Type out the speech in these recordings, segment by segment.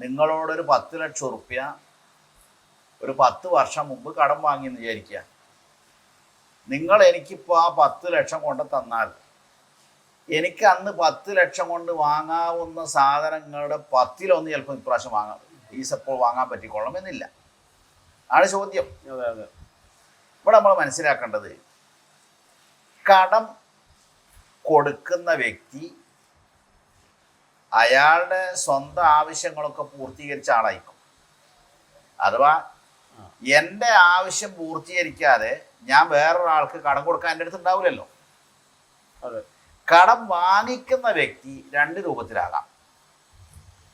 നിങ്ങളോടൊരു പത്ത് ലക്ഷം ഉറുപ്പ്യ ഒരു പത്ത് വർഷം മുമ്പ് കടം വാങ്ങിയെന്ന് വിചാരിക്കുക. നിങ്ങൾ എനിക്കിപ്പോൾ ആ പത്ത് ലക്ഷം കൊണ്ട് തന്നാൽ എനിക്ക് അന്ന് പത്ത് ലക്ഷം കൊണ്ട് വാങ്ങാവുന്ന സാധനങ്ങളുടെ പത്തിലൊന്ന് ചിലപ്പോൾ ഇപ്രാവശ്യം വാങ്ങാം. ഈസപ്പോൾ വാങ്ങാൻ പറ്റിക്കൊള്ളണം എന്നില്ല ആണ് ചോദ്യം. അതെ അതെ. ഇവിടെ നമ്മൾ മനസ്സിലാക്കേണ്ടത് കടം കൊടുക്കുന്ന വ്യക്തി അയാളുടെ സ്വന്തം ആവശ്യങ്ങളൊക്കെ പൂർത്തീകരിച്ച ആളായിരിക്കും. അഥവാ എന്റെ ആവശ്യം പൂർത്തീകരിക്കാതെ ഞാൻ വേറൊരാൾക്ക് കടം കൊടുക്കാൻ എന്റെ അടുത്ത് ഉണ്ടാവില്ലല്ലോ. കടം വാങ്ങിക്കുന്ന വ്യക്തി രണ്ട് രൂപത്തിലാകാം.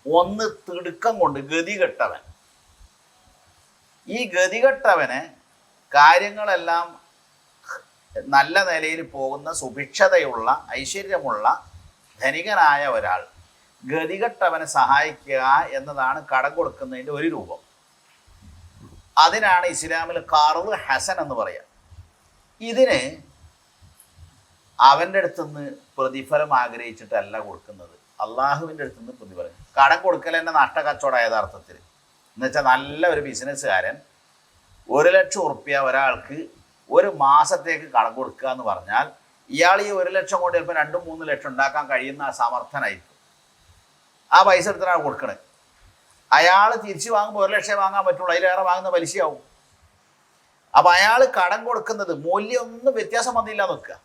ഒന്ന് തിടുക്കം കൊണ്ട് ഗതികെട്ടവൻ ഈ ഗതികെട്ടവന് കാര്യങ്ങളെല്ലാം നല്ല നിലയിൽ പോകുന്ന സുഭിക്ഷതയുള്ള ഐശ്വര്യമുള്ള ധനികനായ ഒരാൾ ഗതികെട്ടവനെ സഹായിക്കുക എന്നതാണ് കടം കൊടുക്കുന്നതിന്റെ ഒരു രൂപം. അതിനാണ് ഇസ്ലാമിൽ കാറു ഹസൻ എന്ന് പറയുക ഇതിന് അവന്റെ അടുത്തുനിന്ന് പ്രതിഫലം ആഗ്രഹിച്ചിട്ടല്ല കൊടുക്കുന്നത്. അള്ളാഹുവിന്റെ അടുത്തുനിന്ന് പ്രതിഫലം. കടം കൊടുക്കൽ തന്നെ നഷ്ടക്കച്ചവടം യഥാർത്ഥത്തിൽ. എന്നുവെച്ചാൽ നല്ല ഒരു ബിസിനസ്സുകാരൻ ഒരു ലക്ഷം ഉറുപ്പ്യ ഒരാൾക്ക് ഒരു മാസത്തേക്ക് കടം കൊടുക്കുക എന്ന് പറഞ്ഞാൽ ഇയാൾ ഈ ഒരു ലക്ഷം കൊണ്ട് ചിലപ്പോൾ രണ്ടും മൂന്ന് ലക്ഷം ഉണ്ടാക്കാൻ കഴിയുന്ന സമർത്ഥനായിരിക്കും. ആ പൈസ എടുത്തിട്ടാണ് കൊടുക്കണേ. അയാൾ തിരിച്ചു വാങ്ങുമ്പോൾ ഒരു ലക്ഷം വാങ്ങാൻ പറ്റുള്ളൂ. അതിലേറെ വാങ്ങുന്ന പലിശയാവും. അപ്പം അയാൾ കടം കൊടുക്കുന്നത് മൂല്യമൊന്നും വ്യത്യാസം വന്നില്ല നോക്കുക.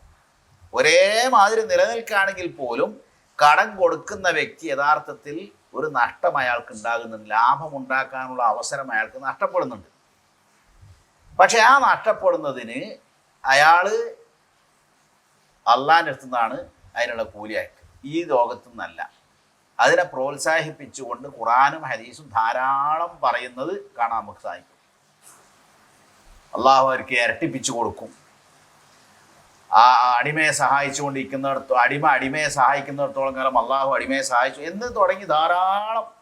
ഒരേ മാതിരി നിലനിൽക്കുകയാണെങ്കിൽ പോലും കടം കൊടുക്കുന്ന വ്യക്തി യഥാർത്ഥത്തിൽ ഒരു നഷ്ടം അയാൾക്ക് ഉണ്ടാകുന്നുണ്ട്. ലാഭം ഉണ്ടാക്കാനുള്ള അവസരം അയാൾക്ക് നഷ്ടപ്പെടുന്നുണ്ട്. പക്ഷെ ആ നഷ്ടപ്പെടുന്നതിന് അയാൾ അള്ളാന്റെ അടുത്തുനിന്നാണ് അതിനുള്ള കൂലിയായിട്ട് ഈ ലോകത്തു നിന്നല്ല അതിനെ പ്രോത്സാഹിപ്പിച്ചുകൊണ്ട് ഖുറാനും ഹദീസും ധാരാളം പറയുന്നത് കാണാൻ നമുക്ക് സാധിക്കും. അള്ളാഹു അവർക്ക് ഇരട്ടിപ്പിച്ചു കൊടുക്കും. ആ അടിമയെ സഹായിച്ചുകൊണ്ടിരിക്കുന്നിടത്തോ അടിമ അടിമയെ സഹായിക്കുന്നിടത്തോളം കാലം അള്ളാഹു അടിമയെ സഹായിച്ചു. എന്ന് തുടങ്ങി ധാരാളം